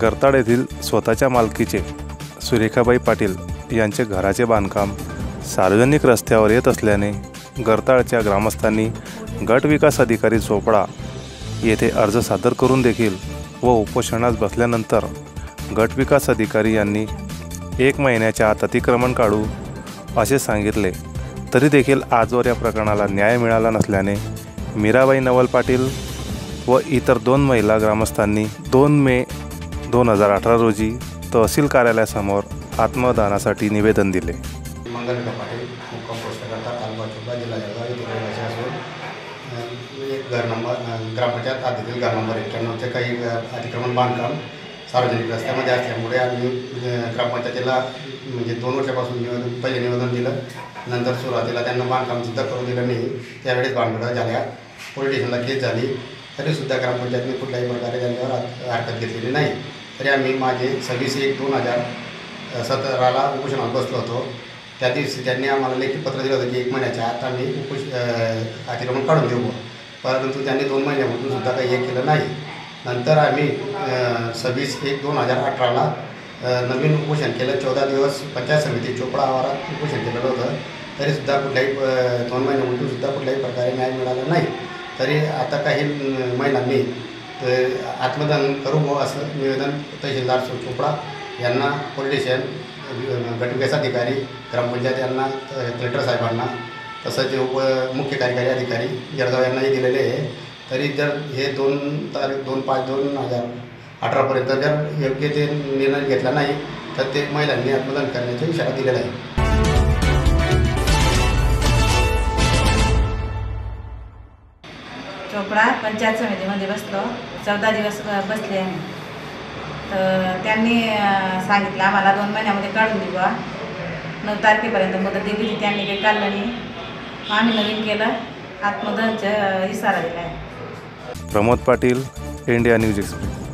गरताड येथील स्वतःच्या मालकीचे सुरेखाबाई पाटील यांचे घराचे बांधकाम सार्वजनिक रस्त्यावर येत असल्याने गरताळच्या ग्रामस्थांनी गट विकास अधिकारी चोपडा येथे अर्ज सादर करून देखील व उपोषणास बसल्यानंतर गट विकास अधिकारी यांनी एक महिन्याच्या आत अतिक्रमण काढू असे सांगितले. तरी देखील आजवर या प्रकरणाला न्याय मिळाला नसल्याने मीराबाई नवल पाटील व इतर दोन महिला ग्रामस्थांनी दोन मे दोन हजार अठरा रोजी तहसील कार्यालयासमोर आत्मदानासाठी निवेदन दिले. मंगलका पाटील मुक्काम पोस्ट करता तालुका चोपडा जिल्हा जळगाव येथे रहिवासी असून एक घर नंबर ग्रामपंचायत हद्दीतील घर नंबर एक्क्याण्णवचे काही अतिक्रमण बांधकाम सार्वजनिक रस्त्यामध्ये असल्यामुळे आम्ही ग्रामपंचायतीला म्हणजे दोन वर्षापासून निवेदन पहिले निवेदन दिलं. नंतर सुरुवातीला त्यांना बांधकाम सुद्धा करू दिलं नाही. त्यावेळेस भानगडं झाल्या. पोलीस स्टेशनला केस झाली. तरीसुद्धा ग्रामपंचायतने कुठल्याही प्रकारे त्यांच्यावर हरकत घेतलेली नाही. तरी आम्ही माझे सव्वीस एक दोन हजार सतराला उपोषणात बसलो होतो. त्या दिवशी त्यांनी आम्हाला लेखी पत्र दिलं होतं की एक महिन्याच्या आत आम्ही उपोष अतिक्रमण काढून देऊ. परंतु त्यांनी दोन महिन्यामधून सुद्धा काही हे केलं नाही. नंतर आम्ही सव्वीस एक दोन हजार अठराला नवीन उपोषण केलं. चौदा दिवस पंचायत समिती चोपडा आवारात उपोषण केलेलं होतं. तरीसुद्धा कुठल्याही दोन महिन्यामधून सुद्धा कुठल्याही प्रकारे न्याय मिळाला नाही. तरी आता काही महिलांनी आत्मदान करू बुवा असं निवेदन तहसीलदार चोपडा यांना पोलीस स्टेशन गटविकास अधिकारी ग्रामपंचायत यांना कलेक्टर साहेबांना तसंच उप मुख्य कार्यकारी अधिकारी जळगाव यांनाही दिलेले आहे. तरी जर हे दोन तारीख दोन पाच दोन हजार अठरापर्यंत जर योग्य ते निर्णय घेतला नाही तर ते महिलांनी आत्मदान करण्याचा इशारा दिलेला आहे. चोपडा पंचायत समितीमध्ये बसलो. चौदा दिवस ब- बसले आम्ही. तर त्यांनी सांगितलं आम्हाला दोन महिन्यामध्ये काढून देऊ बा नऊ तारखेपर्यंत मुदत दिली होती त्यांनी काही काढलं नाही. मग आम्ही नवीन केलं. आत्मदानचा इशारा दिला आहे. Pramod Patil India news express.